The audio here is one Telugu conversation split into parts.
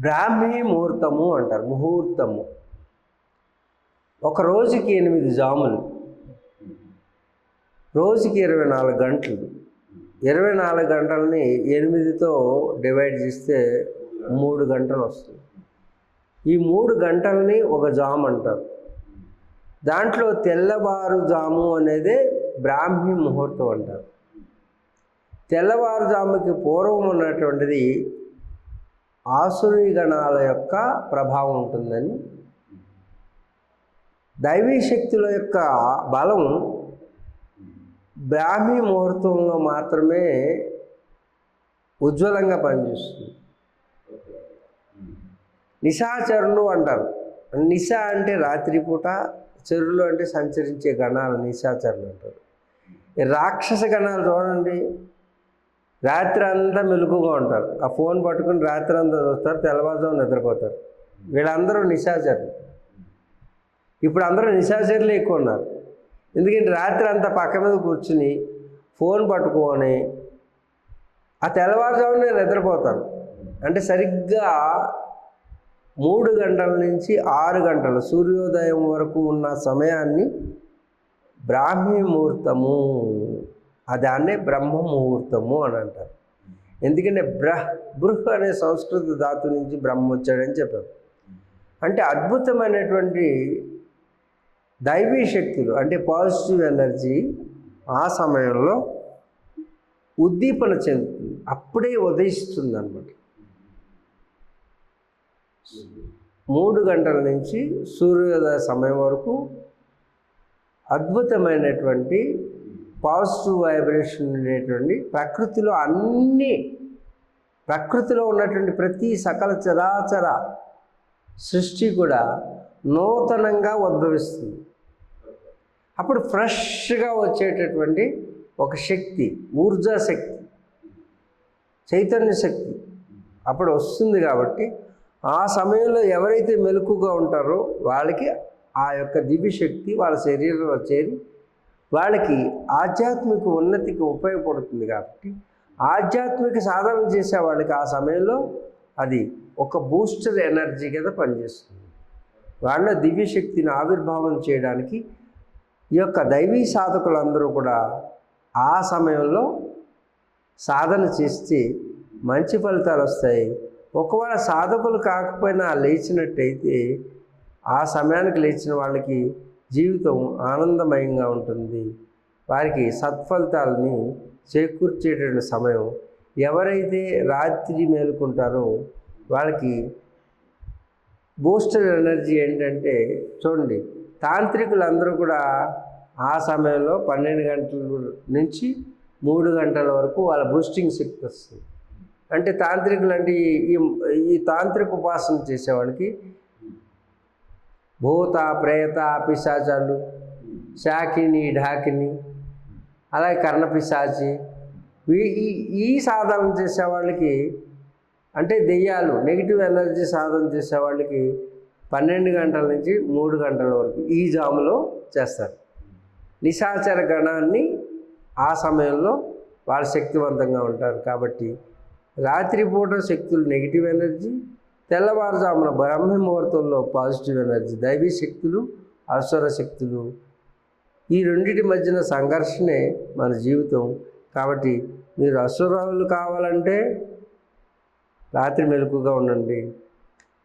బ్రాహ్మీ ముహూర్తము అంటారు ముహూర్తము. ఒక రోజుకి ఎనిమిది జాములు రోజుకి ఇరవై నాలుగు గంటలు. ఇరవై నాలుగు గంటలని ఎనిమిదితో డివైడ్ చేస్తే మూడు గంటలు వస్తుంది. ఈ మూడు గంటలని ఒక జామ్ అంటారు. దాంట్లో తెల్లవారుజాము అనేది బ్రాహ్మీ ముహూర్తం అంటారు. తెల్లవారుజాముకి పూర్వం ఉన్నటువంటిది ఆసురి గణాల యొక్క ప్రభావం ఉంటుందని. దైవీ శక్తుల యొక్క బలం బ్రాహ్మీ ముహూర్తంలో మాత్రమే ఉజ్వలంగా పనిచేస్తుంది. నిశాచరులు అంటారు. నిశా అంటే రాత్రిపూట చెరువులు అంటే సంచరించే గణాలు నిశాచరులు అంటారు. రాక్షస గణాలు చూడండి. రాత్రి అంతా మెలుకుగా ఉంటారు. ఆ ఫోన్ పట్టుకుని రాత్రి అంతా చూస్తారు తెల్లవారుజాము నిద్రపోతారు. వీళ్ళందరూ నిశాచరులు. ఇప్పుడు అందరూ నిశాచరులు ఎక్కువ ఉన్నారు. ఎందుకంటే రాత్రి అంతా పక్క మీద కూర్చుని ఫోన్ పట్టుకొని ఆ తెల్లవారుజామునే నిద్రపోతారు. అంటే సరిగ్గా మూడు గంటల నుంచి ఆరు గంటల సూర్యోదయం వరకు ఉన్న సమయాన్ని బ్రాహ్మీ ముహూర్తము దాన్నే బ్రహ్మ ముహూర్తము అని అంటారు. ఎందుకంటే బ్రహ్ బృహ్ అనే సంస్కృత ధాతు నుంచి బ్రహ్మ వచ్చాడని చెప్పారు. అంటే అద్భుతమైనటువంటి దైవీ శక్తులు అంటే పాజిటివ్ ఎనర్జీ ఆ సమయంలో ఉద్దీపన చెందుతుంది. అప్పుడే ఉదయిస్తుంది అనమాట మూడు గంటల నుంచి సూర్యోదయ సమయం వరకు అద్భుతమైనటువంటి పాజిటివ్ వైబ్రేషన్ ఉండేటువంటి ప్రకృతిలో అన్ని ప్రకృతిలో ఉన్నటువంటి ప్రతి సకల చరాచర సృష్టి కూడా నూతనంగా ఉద్భవిస్తుంది. అప్పుడు ఫ్రెష్గా వచ్చేటటువంటి ఒక శక్తి ఊర్జా శక్తి చైతన్య శక్తి అప్పుడు వస్తుంది కాబట్టి ఆ సమయంలో ఎవరైతే మెలకుగా ఉంటారో వాళ్ళకి ఆ యొక్క దివ్యశక్తి వాళ్ళ శరీరంలో చేరి వాళ్ళకి ఆధ్యాత్మిక ఉన్నతికి ఉపయోగపడుతుంది కాబట్టి ఆధ్యాత్మిక సాధన చేసే వాళ్ళకి ఆ సమయంలో అది ఒక బూస్టర్ ఎనర్జీ కింద పనిచేస్తుంది. వాళ్ళ దివ్యశక్తిని ఆవిర్భావం చేయడానికి ఈ యొక్క దైవీ సాధకులందరూ కూడా ఆ సమయంలో సాధన చేస్తే మంచి ఫలితాలు వస్తాయి. ఒకవేళ సాధకులు కాకపోయినా లేచినట్టయితే ఆ సమయానికి లేచిన వాళ్ళకి జీవితం ఆనందమయంగా ఉంటుంది. వారికి సత్ఫలితాలని చేకూర్చేటువంటి సమయం ఎవరైతే రాత్రి మేలుకుంటారో వాళ్ళకి బూస్టర్ ఎనర్జీ ఏంటంటే చూడండి తాంత్రికులందరూ కూడా ఆ సమయంలో పన్నెండు గంటల నుంచి మూడు గంటల వరకు వాళ్ళ బూస్టింగ్ శక్తి వస్తుంది. అంటే తాంత్రికులు అంటే ఈ- ఈ తాంత్రిక ఉపాసన చేసేవాడికి భూత ప్రేత పిశాచాలు శాకిని ఢాకిని అలాగే కర్ణపిశాచి ఈ- ఈ ఈ సాధన చేసేవాళ్ళకి అంటే దెయ్యాలు నెగిటివ్ ఎనర్జీ సాధన చేసేవాళ్ళకి పన్నెండు గంటల నుంచి మూడు గంటల వరకు ఈ జాములో చేస్తారు. నిశాచర గణాన్ని ఆ సమయంలో వాళ్ళు శక్తివంతంగా ఉంటారు కాబట్టి రాత్రిపూట శక్తులు నెగిటివ్ ఎనర్జీ తెల్లవారుజామున బ్రహ్మ ముహూర్తంలో పాజిటివ్ ఎనర్జీ దైవీ శక్తులు అసుర శక్తులు. ఈ రెండిటి మధ్యన సంఘర్షణే మన జీవితం. కాబట్టి మీరు అసురాలు కావాలంటే రాత్రి మెలకుగా ఉండండి.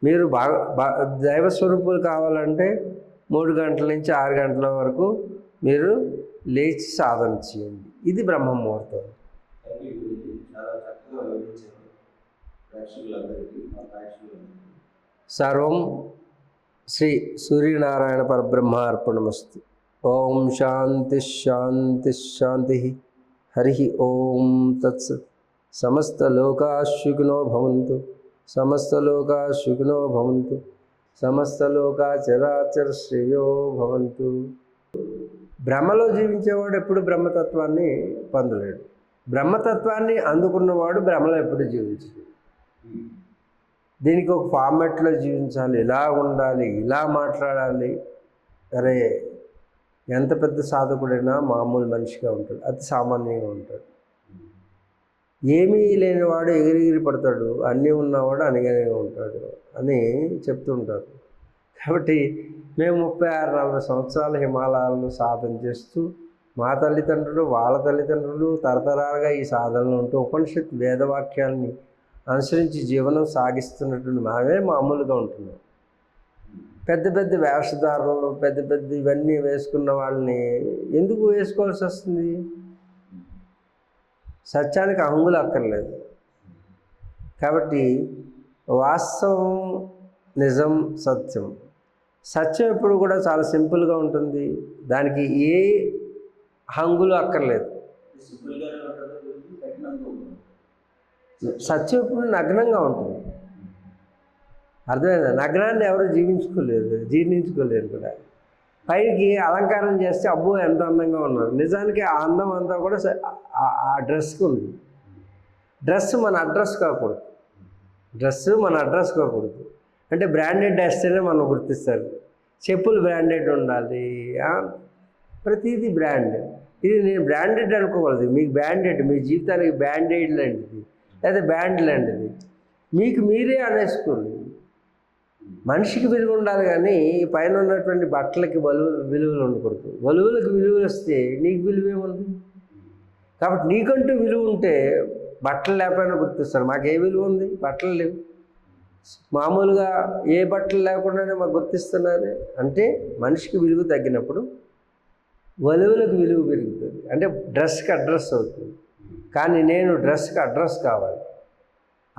మీరు బాగా దైవ స్వరూపులు కావాలంటే మూడు గంటల నుంచి ఆరు గంటల వరకు మీరు లేచి సాధన చేయండి. ఇది బ్రహ్మ ముహూర్తం సర్వం శ్రీ సూర్యనారాయణ పరబ్రహ్మ అర్పణమస్తు ఓం శాంతి శాంతి శాంతి. హరి ఓం తత్సత్ సమస్తలోకా శుగ్నో భవంతు. సమస్తలోకా సుఖినో భవంతు. సమస్తలోకా చరాచర శ్రేయో భవంతు. బ్రహ్మలో జీవించేవాడు ఎప్పుడు బ్రహ్మతత్వాన్ని పొందలేడు. బ్రహ్మతత్వాన్ని అందుకున్నవాడు బ్రహ్మలో ఎప్పుడు జీవించలేడు దీనికి ఒక ఫార్మాట్లో జీవించాలి. ఇలా ఉండాలి ఇలా మాట్లాడాలి. అరే ఎంత పెద్ద సాధకుడైనా మామూలు మనిషిగా ఉంటాడు అతి సామాన్యంగా ఉంటాడు. ఏమీ లేనివాడు ఎగిరిగిరి పడతాడు అన్నీ ఉన్నవాడు అనగానే ఉంటాడు అని చెప్తుంటారు. కాబట్టి మేము ముప్పై ఆరు నలభై సంవత్సరాల హిమాలయాలను సాధన చేస్తూ మా తల్లిదండ్రులు వాళ్ళ తల్లిదండ్రులు తరతరాలుగా ఈ సాధనలు ఉంటూ ఉపనిషత్ వేదవాక్యాల్ని అనుసరించి జీవనం సాగిస్తున్నటువంటి మామే మామూలుగా ఉంటున్నాం పెద్ద పెద్ద వేషధారులు పెద్ద పెద్ద ఇవన్నీ వేసుకున్న వాళ్ళని ఎందుకు వేసుకోవాల్సి వస్తుంది? సత్యానికి హంగులు అక్కర్లేదు. కాబట్టి వాస్తవం నిజం సత్యం. సత్యం ఎప్పుడు కూడా చాలా సింపుల్గా ఉంటుంది. దానికి ఏ హంగులు అక్కర్లేదు సింపుల్గానే ఉంటుంది కఠినంగా ఉంటుంది సత్యం ఎప్పుడు నగ్నంగా ఉంటుంది. అర్థమైందా? నగ్నాన్ని ఎవరు జీవించుకోలేరు జీర్ణించుకోలేరు కూడా. పైకి అలంకారం చేస్తే అబ్బో ఎంత అందంగా ఉన్నారు. నిజానికి ఆ అందం అంతా కూడా ఆ- డ్రెస్కి ఉంది. డ్రెస్ మన అడ్రస్ కాకూడదు. డ్రెస్ మన అడ్రస్ కాకూడదు. అంటే బ్రాండెడ్ వేస్తేనే మనం గుర్తిస్తారు. చెప్పులు బ్రాండెడ్ ఉండాలి ప్రతిదీ బ్రాండ్. ఇది నేను బ్రాండెడ్ అనుకోకూడదు. మీకు బ్రాండెడ్ మీ జీవితానికి బ్రాండెడ్ లాంటిది. లేదా బ్యాండ్ లాంటిది. మీకు మీరే అనేసుకోండి. మనిషికి విలువ ఉండాలి కానీ పైన ఉన్నటువంటి బట్టలకి వలువ విలువలు ఉండకూడదు. బలువులకు విలువలు వస్తే నీకు విలువ ఏముంది? కాబట్టి నీకంటూ విలువ ఉంటే బట్టలు లేకపోయినా గుర్తిస్తారు. మాకు ఏ విలువ ఉంది? బట్టలు లేవు. మామూలుగా ఏ బట్టలు లేకుండానే మాకు గుర్తిస్తున్నారు? అంటే మనిషికి విలువ తగ్గినప్పుడు వలువులకు విలువ పెరుగుతుంది. అంటే డ్రెస్కి అడ్రస్ అవుతుంది. కానీ నేను డ్రెస్కి అడ్రస్ కావాలి.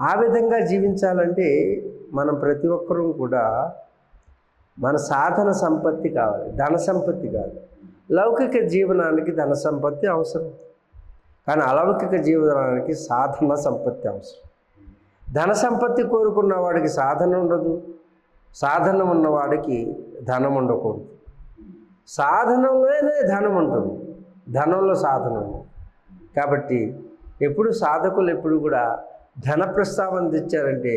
ఆ విధంగా జీవించాలంటే మనం ప్రతి ఒక్కరూ కూడా మన సాధన సంపత్తి కావాలి. ధన సంపత్తి కాదు. లౌకిక జీవనానికి ధన సంపత్తి అవసరం. కానీ అలౌకిక జీవనానికి సాధన సంపత్తి అవసరం. ధన సంపత్తి కోరుకున్న వాడికి సాధన ఉండదు. సాధన ఉన్నవాడికి ధనం ఉండకూడదు. సాధనంలోనే ధనం ఉంటుంది. ధనంలో సాధనము కాబట్టి ఎప్పుడు సాధకులు ఎప్పుడు కూడా ధన ప్రస్తావన తెచ్చారంటే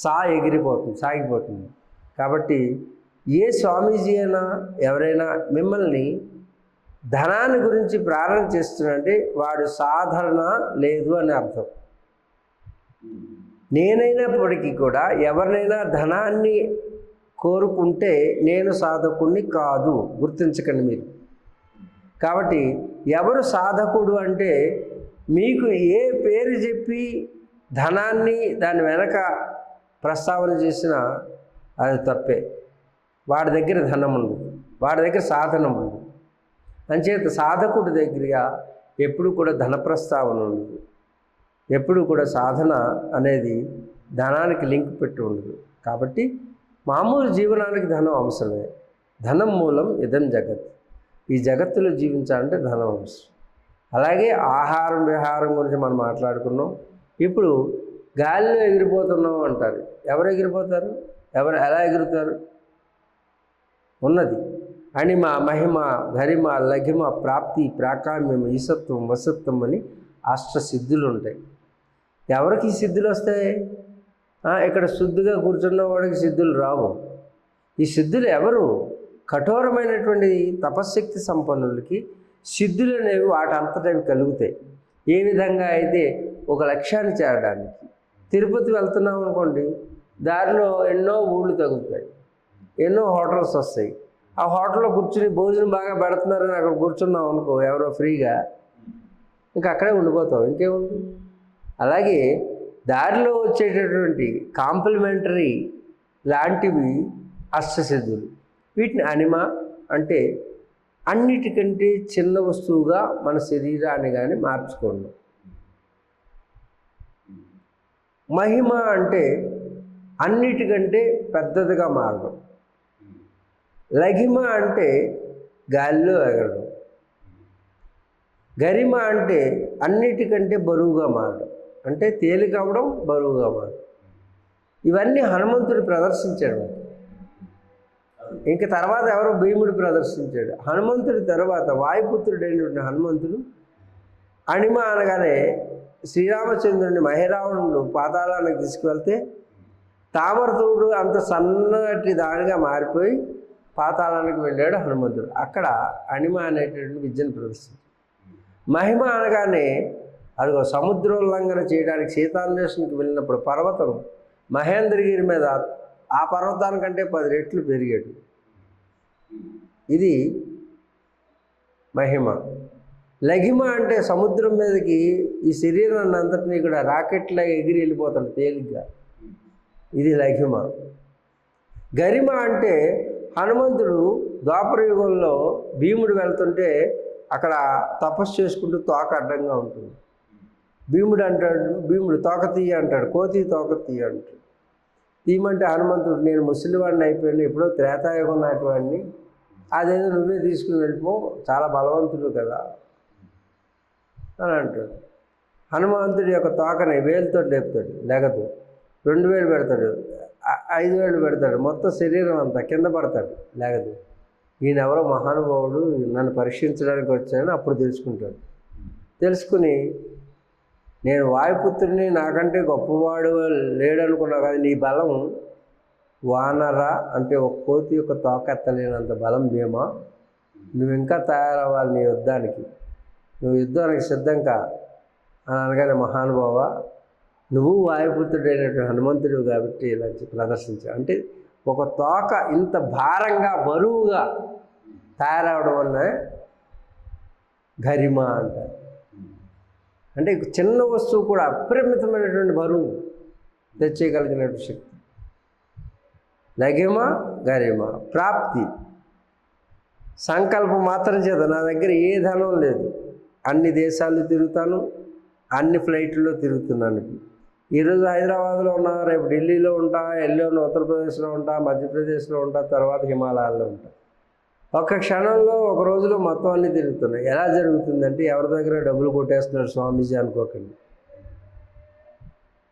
సా ఎగిరిపోతుంది సాగిపోతుంది. కాబట్టి ఏ స్వామీజీ అయినా ఎవరైనా మిమ్మల్ని ధనాన్ని గురించి ప్రారంభం చేస్తున్నాడంటే వాడు సాధారణ లేదు అని అర్థం. నేనైనప్పటికీ కూడా ఎవరినైనా ధనాన్ని కోరుకుంటే నేను సాధకుణ్ణి కాదు గుర్తించకండి మీరు. కాబట్టి ఎవరు సాధకుడు అంటే మీకు ఏ పేరు చెప్పి ధనాన్ని దాని వెనక ప్రస్తావన చేసినా అది తప్పే. వాడి దగ్గర ధనం ఉండదు వాడి దగ్గర సాధనం ఉండదు అంచేత సాధకుడి దగ్గరగా ఎప్పుడు కూడా ధన ప్రస్తావన ఉండదు. ఎప్పుడు కూడా సాధన అనేది ధనానికి లింక్ పెట్టి ఉండదు. కాబట్టి మామూలు జీవనానికి ధనం అవసరమే. ధనం మూలం ఇదం జగత్. ఈ జగత్తులో జీవించాలంటే ధనం అవసరం. అలాగే ఆహారం విహారం గురించి మనం మాట్లాడుకున్నాం. ఇప్పుడు గాలిలో ఎగిరిపోతున్నాం అంటారు. ఎవరు ఎగిరిపోతారు? ఎవరు ఎలా ఎగురుతారు? ఉన్నది. అణిమ మహిమ గరిమ లఘిమ ప్రాప్తి ప్రాకామ్యం ఈసత్వం వసత్వం అని అష్ట సిద్ధులు ఉంటాయి. ఎవరికి సిద్ధులు వస్తాయి? ఇక్కడ శుద్ధిగా కూర్చున్న వాడికి సిద్ధులు రావు. ఈ సిద్ధులు ఎవరు? కఠోరమైనటువంటి తపశ్శక్తి సంపన్నులకి సిద్ధులు అనేవి వాటి అంతటవి అవి కలుగుతాయి. ఏ విధంగా అయితే ఒక లక్ష్యాన్ని చేరడానికి. తిరుపతి వెళ్తున్నాం అనుకోండి దారిలో ఎన్నో ఊళ్ళు తగులుతాయి. ఎన్నో హోటల్స్ వస్తాయి. ఆ హోటల్లో కూర్చుని భోజనం బాగా పెడుతున్నారని అక్కడ కూర్చున్నాం అనుకో ఎవరో ఫ్రీగా ఇంకా అక్కడే ఉండిపోతాం. ఇంకేముంది? అలాగే దారిలో వచ్చేటటువంటి కాంప్లిమెంటరీ లాంటివి అష్టసిద్ధులు. వీటిని అనిమ అంటే అన్నిటికంటే చిన్న వస్తువుగా మన శరీరాన్ని కానీ మార్చుకోండి. మహిమ అంటే అన్నిటికంటే పెద్దదిగా మారడం. లఘిమ అంటే గాలిలో ఎగరడం. గరిమ అంటే అన్నిటికంటే బరువుగా మారడం. అంటే తేలికవడం బరువుగా మారడం. ఇవన్నీ హనుమంతుడు ప్రదర్శించడం. ఇంక తర్వాత ఎవరో భీముడు ప్రదర్శించాడు? హనుమంతుడి తర్వాత వాయుపుత్రుడైనటువంటి హనుమంతుడు? అణిమ అనగానే శ్రీరామచంద్రుని మహిరావణుడు పాతాళానికి తీసుకువెళ్తే తామరతోడు అంత సన్నటి దానిగా మారిపోయి పాతాళానికి వెళ్ళాడు హనుమంతుడు. అక్కడ అణిమ అనేటటువంటి విద్యను ప్రదర్శించాడు. మహిమ అనగానే అదిగో సముద్రోల్లంఘన చేయడానికి సీతాన్వేషణకి వెళ్ళినప్పుడు పర్వతం మహేంద్రగిరి మీద ఆ పర్వతానికంటే పది రెట్లు పెరిగాడు. ఇది మహిమ. లఘిమ అంటే సముద్రం మీదకి ఈ శరీరాన్ని అంతటినీ కూడా రాకెట్లా ఎగిరి వెళ్ళిపోతాడు తేలిగ్గా. ఇది లఘిమ. గరిమ అంటే హనుమంతుడు ద్వాపరయుగంలో భీముడు వెళ్తుంటే అక్కడ తపస్సు చేసుకుంటూ తోక అడ్డంగా ఉంటుంది. భీముడు అంటాడు భీముడు తోక తీయ అంటాడు కోతి తోక తీయ అంటాడు. తీయమంటే హనుమంతుడు నేను ముసలివాడిని అయిపోయాను ఎప్పుడో త్రేతాయుగం నాటివాడిని అదేదో నువ్వే తీసుకుని వెళ్ళిపో చాలా బలవంతుడు కదా అని అంటాడు. హనుమంతుడి యొక్క తోకని వేలుతో లేపుతాడు లేగదు. రెండు వేలు పెడతాడు ఐదు వేలు పెడతాడు మొత్తం శరీరం అంతా కింద పడతాడు లేగదు. ఈయన ఎవరో మహానుభావుడు నన్ను పరీక్షించడానికి వచ్చాడని అప్పుడు తెలుసుకుంటాడు. తెలుసుకుని నేను వాయుపుత్రుని నాకంటే గొప్పవాడు లేడనుకున్నా కదా నీ బలం వానరా అంటే ఒక కోతి యొక్క తోక ఎత్తలేనంత బలం భీమా. నువ్వు ఇంకా తయారవ్వాలి నీ యుద్ధానికి. నువ్వు యుద్ధానికి సిద్ధం కా అని అనగానే మహానుభావ నువ్వు వాయుపుత్రుడైనటువంటి హనుమంతుడు కాబట్టి ఇలా ప్రదర్శించావు అంటే ఒక తోక ఇంత భారంగా బరువుగా తయారవడం వల్ల గరిమ అంటారు. అంటే చిన్న వస్తువు కూడా అపరిమితమైనటువంటి బరువు తెచ్చేయగలిగినటువంటి శక్తి. లగిమ గరేమా? ప్రాప్తి. సంకల్పం మాత్రం చేత నా దగ్గర ఏ ధనం లేదు. అన్ని దేశాలు తిరుగుతాను అన్ని ఫ్లైట్లో తిరుగుతున్నాను. ఈరోజు హైదరాబాద్లో ఉన్నా రేపు ఢిల్లీలో ఉంటా ఎల్లుండి ఉత్తరప్రదేశ్లో ఉంటా మధ్యప్రదేశ్లో ఉంటా తర్వాత హిమాలయాల్లో ఉంటా. ఒక్క క్షణంలో ఒక రోజులో మొత్తం అన్ని తిరుగుతున్నాయి. ఎలా జరుగుతుందంటే ఎవరి దగ్గర డబ్బులు కొట్టేస్తున్నాడు స్వామీజీ అనుకోకండి.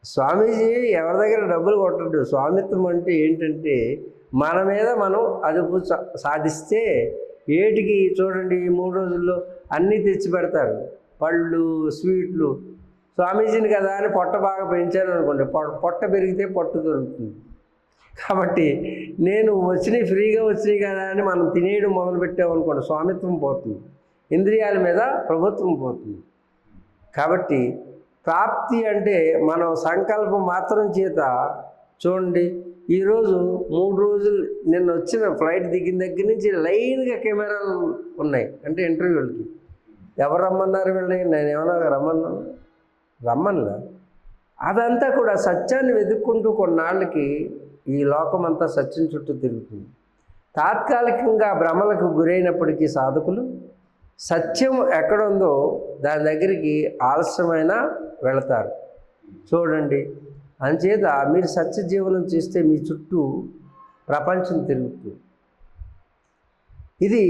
స్వామీజీ ఎవరి దగ్గర డబ్బులు కొట్టడు. స్వామిత్వం అంటే ఏంటంటే మన మీద మనం అదుపు సా- సాధిస్తే ఏటికి చూడండి ఈ మూడు రోజుల్లో అన్నీ తెచ్చి పెడతారు. పళ్ళు స్వీట్లు. స్వామీజీని కదా అని పొట్ట బాగా పెంచారు అనుకోండి పొ- పొట్ట పెరిగితే పొట్ట దొరుకుతుంది. కాబట్టి నేను వచ్చినాయి ఫ్రీగా వచ్చినాయి కదా అని మనం తినేయడం మొదలు పెట్టామనుకోండి స్వామిత్వం పోతుంది. ఇంద్రియాల మీద ప్రభుత్వం పోతుంది. కాబట్టి ప్రాప్తి అంటే మనం సంకల్పం మాత్రం చేత చూడండి ఈరోజు మూడు రోజులు నిన్న వచ్చిన ఫ్లైట్ దిగిన దగ్గర నుంచి లైన్గా కెమెరాలు ఉన్నాయి అంటే ఇంటర్వ్యూలకి. ఎవరు రమ్మన్నారు వీళ్ళని? నేను ఏమన్నా రమ్మన్నాను రమ్మన్లా? అదంతా కూడా సత్యాన్ని వెతుక్కుంటూ కొన్నాళ్ళకి ఈ లోకమంతా సత్యం చుట్టూ తిరుగుతుంది. తాత్కాలికంగా భ్రమలకు గురైనప్పటికీ సాధకులు సత్యం ఎక్కడుందో దాని దగ్గరికి ఆలస్యమైన వెళతారు. చూడండి అంచేత మీరు సత్య జీవనం చేస్తే మీ చుట్టూ ప్రపంచం తిరుగుతుంది. ఇది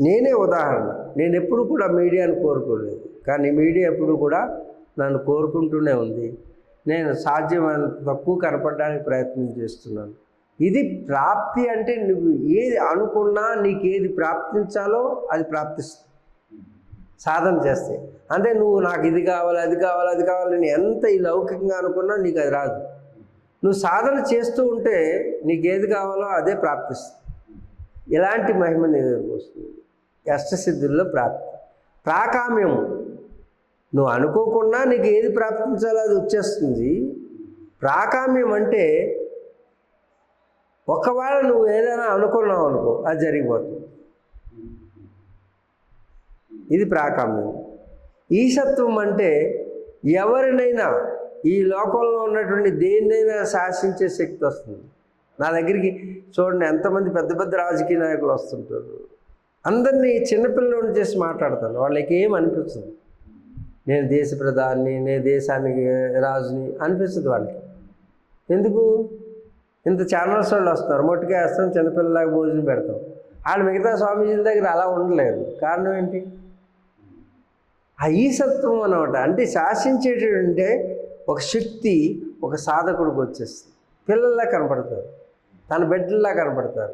నేనే ఉదాహరణ. నేను ఎప్పుడు కూడా మీడియాను కోరుకోలేదు. కానీ మీడియా ఎప్పుడు కూడా నన్ను కోరుకుంటూనే ఉంది. నేను సాధ్యమైన తక్కువ కనపడడానికి ప్రయత్నం చేస్తున్నాను. ఇది ప్రాప్తి అంటే నువ్వు ఏది అనుకున్నా నీకు ఏది ప్రాప్తించాలో అది ప్రాప్తిస్తుంది. సాధన చేస్తే. అంటే నువ్వు నాకు ఇది కావాలి అది కావాలి అది కావాలి నేను ఎంత ఈ లౌకికంగా అనుకున్నా నీకు అది రాదు. నువ్వు సాధన చేస్తూ ఉంటే నీకు ఏది కావాలో అదే ప్రాప్తిస్తుంది. ఇలాంటి మహిమ నీ వస్తుంది? అష్టసిద్ధుల్లో ప్రాప్తి. ప్రాకామ్యం నువ్వు అనుకోకుండా నీకు ఏది ప్రాప్తించాలో అది వచ్చేస్తుంది. ప్రాకామ్యం అంటే ఒకవేళ నువ్వు ఏదైనా అనుకున్నావు అనుకో అది జరిగిపోతుంది. ఇది ప్రాకామ్యం. ఈశత్వం అంటే ఎవరినైనా ఈ లోకంలో ఉన్నటువంటి దేన్నైనా శాసించే శక్తి వస్తుంది. నా దగ్గరికి చూడండి ఎంతమంది పెద్ద పెద్ద రాజకీయ నాయకులు వస్తుంటారు. అందరినీ చిన్నపిల్లలు చేసి మాట్లాడతాను వాళ్ళకి ఏం అనిపిస్తుంది నేను దేశ ప్రధాని నేను దేశానికి రాజుని అనిపిస్తుంది వాళ్ళకి. ఎందుకు? ఇంత ఛానల్స్ వాళ్ళు వస్తారు మొట్టిగా వేస్తాం చిన్నపిల్లలాగా భోజనం పెడతాం. వాళ్ళు మిగతా స్వామీజీల దగ్గర అలా ఉండలేదు కారణం ఏంటి? ఆ ఈసత్వం అనమాట అంటే శాసించేటంటే ఒక శక్తి ఒక సాధకుడికి వచ్చేస్తుంది. పిల్లల్లా కనపడతారు. తన బిడ్డల్లా కనపడతారు.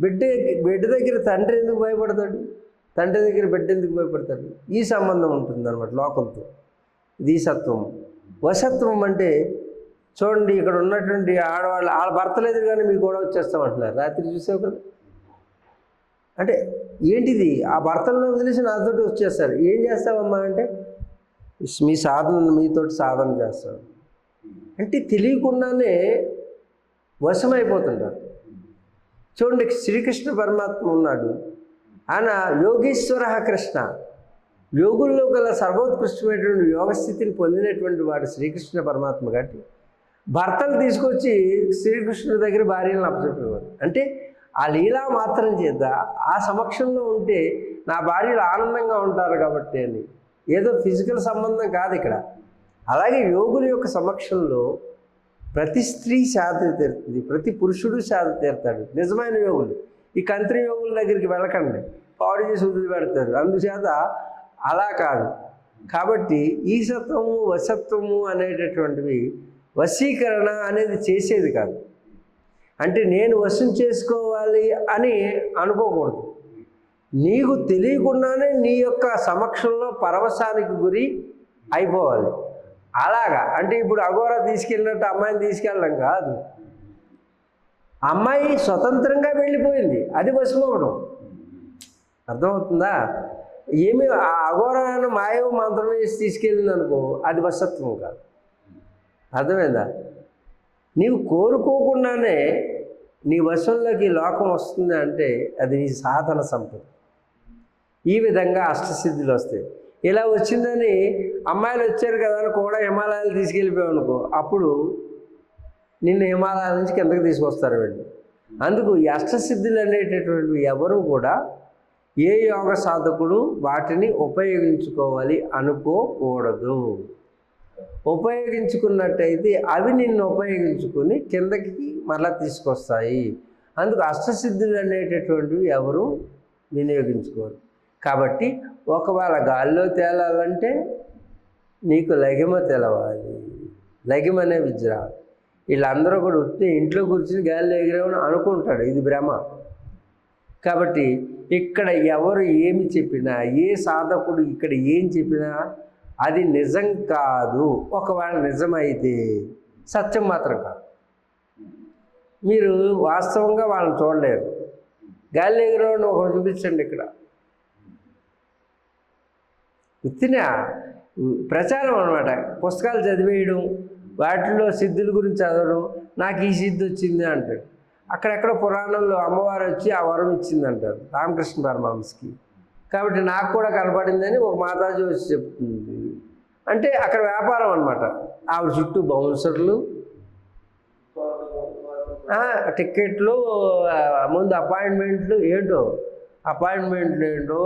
బిడ్డ బిడ్డ దగ్గర తండ్రి ఎందుకు భయపడతాడు? తండ్రి దగ్గర బిడ్డ భయపడతారు? ఈ సంబంధం ఉంటుందన్నమాట లోకంతో. ఇది సత్వం. వసత్వం అంటే చూడండి ఇక్కడ ఉన్నటువంటి ఆడవాళ్ళు వాళ్ళ భర్తలు ఎదురుగానే మీకు కూడా వచ్చేస్తామంటున్నారు. రాత్రి చూసావు కదా? అంటే ఏంటిది? ఆ భర్తలను వదిలేసి నాతోటి వచ్చేస్తారు. ఏం చేస్తావమ్మా అంటే మీ సాధన మీతోటి సాధన చేస్తాను అంటే తెలియకుండానే వశమైపోతుంటారు. చూడండి శ్రీకృష్ణ పరమాత్మ ఉన్నాడు. ఆయన యోగేశ్వర కృష్ణ. యోగుల్లో గల సర్వోత్కృష్టమైనటువంటి యోగ స్థితిని పొందినటువంటి వాడు శ్రీకృష్ణ పరమాత్మ కాబట్టి భర్తలు తీసుకొచ్చి శ్రీకృష్ణుడి దగ్గర భార్యలను అప్పచెప్పేవారు అంటే ఆ లీలా మాత్రం చేత ఆ సమక్షంలో ఉంటే నా భార్యలు ఆనందంగా ఉంటారు కాబట్టి అని. ఏదో ఫిజికల్ సంబంధం కాదు ఇక్కడ. అలాగే యోగుల యొక్క సమక్షంలో ప్రతి స్త్రీ శాత తీరుతుంది ప్రతి పురుషుడు శాత తీరుతాడు. నిజమైన యోగులు. ఈ కంత్రి యోగుల దగ్గరికి వెళ్ళకండి. పాడు చేసి వదిలి పెడతారు. అందుచేత అలా కాదు. కాబట్టి ఈసత్వము వశత్వము అనేటటువంటివి వశీకరణ అనేది చేసేది కాదు. అంటే నేను వశం చేసుకోవాలి అని అనుకోకూడదు. నీకు తెలియకుండానే నీ యొక్క సమక్షంలో పరవశానికి గురి అయిపోవాలి. అలాగా. అంటే ఇప్పుడు అఘోర తీసుకెళ్ళినట్టు అమ్మాయిని తీసుకెళ్ళడం కాదు. అమ్మాయి స్వతంత్రంగా వెళ్ళిపోయింది. అది వశమవడం అర్థమవుతుందా? ఏమి ఆ అఘోరాను మంత్రం వేసి తీసుకెళ్ళింది అనుకో అది వసత్వం కాదు. అర్థమైందా? నీవు కోరుకోకుండానే నీ వశంలోకి లోకం వస్తుంది అంటే అది నీ సాధన సంపద. ఈ విధంగా అష్టసిద్ధులు వస్తాయి ఇలా వచ్చిందని అమ్మాయిలు వచ్చారు కదా అని కూడా హిమాలయాలు తీసుకెళ్ళిపోయావు అనుకో అప్పుడు నిన్ను హిమాలయాల నుంచి కిందకి తీసుకొస్తారు వీళ్ళు. అందుకు ఈ అష్టసిద్ధులు అనేటటువంటివి ఎవరు కూడా ఏ యోగ సాధకుడు వాటిని ఉపయోగించుకోవాలి అనుకోకూడదు. ఉపయోగించుకున్నట్టయితే అవి నిన్ను ఉపయోగించుకుని కిందకి మరలా తీసుకొస్తాయి. అందుకు అష్టసిద్ధులు అనేటటువంటివి ఎవరు వినియోగించుకోరు. కాబట్టి ఒకవేళ గాల్లో తేలాలంటే నీకు లగిమ తెలవాలి. లగిమ అనే విద్య రావాలి వీళ్ళందరూ కూడా వస్తే ఇంట్లో కూర్చుని గాలి ఎగిరేమని అనుకుంటాడు. ఇది భ్రమ. కాబట్టి ఇక్కడ ఎవరు ఏమి చెప్పినా ఏ సాధకుడు ఇక్కడ ఏం చెప్పినా అది నిజం కాదు. ఒకవేళ నిజమైతే సత్యం మాత్రం కాదు. మీరు వాస్తవంగా వాళ్ళని చూడలేరు. గాలి ఎగిరేవాడిని ఒకరు చూపించండి ఇక్కడ. ఉత్తిన ప్రచారం అనమాట పుస్తకాలు చదివేయడం వాటిలో సిద్ధుల గురించి చదవడం నాకు ఈ సిద్ధి వచ్చింది అంటాడు. అక్కడెక్కడ పురాణంలో అమ్మవారు వచ్చి ఆ వరం ఇచ్చింది అంటారు రామకృష్ణ పరమహంసకి. కాబట్టి నాకు కూడా కనపడిందని ఒక మాతాజీ వచ్చి చెప్తుంది. అంటే అక్కడ వ్యాపారం అనమాట ఆవిడ చుట్టూ బౌన్సర్లు. టిక్కెట్లు ముందు అపాయింట్మెంట్లు ఏంటో అపాయింట్మెంట్లు ఏంటో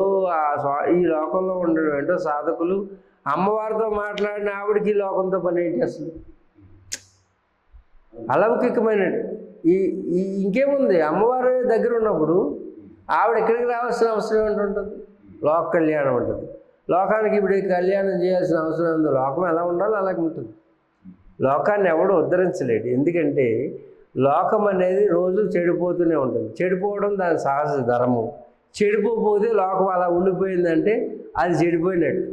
ఈ లోకంలో ఉండడం ఏంటో సాధకులు అమ్మవారితో మాట్లాడిన ఆవిడకి ఈ లోకంతో పని ఏంటి అసలు? అలౌకికమైన ఈ ఈ ఇంకేముంది? అమ్మవారి దగ్గర ఉన్నప్పుడు ఆవిడ ఎక్కడికి రావాల్సిన అవసరం ఏంటుంటుంది లోక కళ్యాణం ఉంటుంది. లోకానికి ఇప్పుడు కళ్యాణం చేయాల్సిన అవసరం ఉంది. లోకం ఎలా ఉండాలో అలాగే ఉంటుంది. లోకాన్ని ఎవడు ఉద్ధరించలేడు. ఎందుకంటే లోకం అనేది రోజు చెడిపోతూనే ఉంటుంది. చెడిపోవడం దాని సహజ ధర్మం. చెడిపోతే లోకం అలా ఉండిపోయిందంటే అది చెడిపోయినట్టు.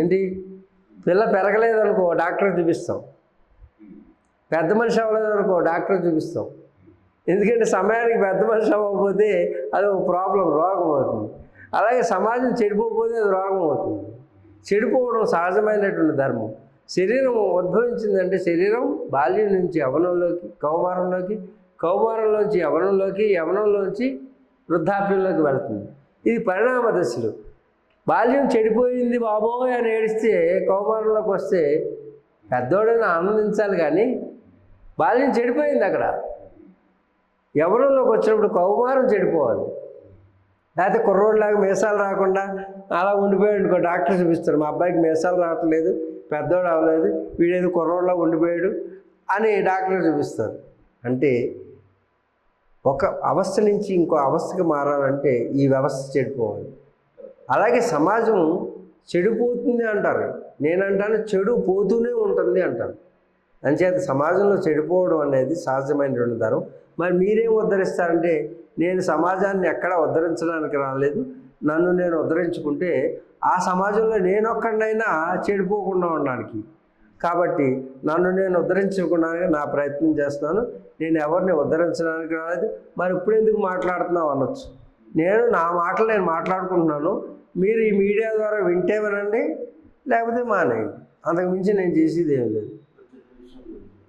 ఏంటి? పిల్ల పెరగలేదనుకో డాక్టర్ చూపిస్తాం. పెద్ద మనిషి అవ్వలేదనుకో డాక్టర్ చూపిస్తాం. ఎందుకంటే సమయానికి పెద్ద మనిషి అవ్వకపోతే అది ఒక ప్రాబ్లం రోగం అవుతుంది. అలాగే సమాజం చెడిపోకపోతే అది రోగం అవుతుంది. చెడిపోవడం సహజమైనటువంటి ధర్మం. శరీరం ఉద్భవించిందంటే శరీరం బాల్యం నుంచి యవనంలోకి కౌమారంలోకి కౌమారంలోంచి యవనంలోకి యవనంలోంచి వృద్ధాప్యంలోకి వెళుతుంది. ఇది పరిణామ దశలు. బాల్యం చెడిపోయింది బాబోయ్ అని ఏడిస్తే కౌమారంలోకి వస్తే పెద్దోడని ఆనందించాలి కానీ బాల్యం చెడిపోయింది అక్కడ. యవనంలోకి వచ్చినప్పుడు కౌమారం చెడిపోవాలి. లేకపోతే కుర్రోడ్లాగా మీసాలు రాకుండా అలా ఉండిపోయాడు అనుకో డాక్టర్ చూపిస్తారు మా అబ్బాయికి మీసాలు రావట్లేదు పెద్దోడు అవ్వలేదు వీడేదో కుర్రోడ్లా ఉండిపోయాడు అని డాక్టర్ చూపిస్తారు అంటే ఒక అవస్థ నుంచి ఇంకో అవస్థకి మారాలంటే ఈ వ్యవస్థ చెడిపోవాలి. అలాగే సమాజం చెడిపోతుంది అంటారు. నేనంటాను చెడు పోతూనే ఉంటుంది అంటారు. అంచేత సమాజంలో చెడిపోవడం అనేది సహజమైనటువంటి ధరం మరి మీరేం ఉద్ధరిస్తారంటే నేను సమాజాన్ని ఎక్కడా ఉద్ధరించడానికి రాలేదు. నన్ను నేను ఉద్ధరించుకుంటే ఆ సమాజంలో నేను ఒక్కడినైనా చెడిపోకుండా ఉండడానికి. కాబట్టి నన్ను నేను ఉద్ధరించకుండా నా ప్రయత్నం చేస్తున్నాను. నేను ఎవరిని ఉద్ధరించడానికి రాలేదు. మరి ఇప్పుడు ఎందుకు మాట్లాడుతున్నావు అనొచ్చు. నేను నా మాటలు నేను మాట్లాడుకుంటున్నాను. మీరు ఈ మీడియా ద్వారా వింటే వినండి లేకపోతే మానేయండి. అంతకుమించి నేను చేసేది ఏం లేదు.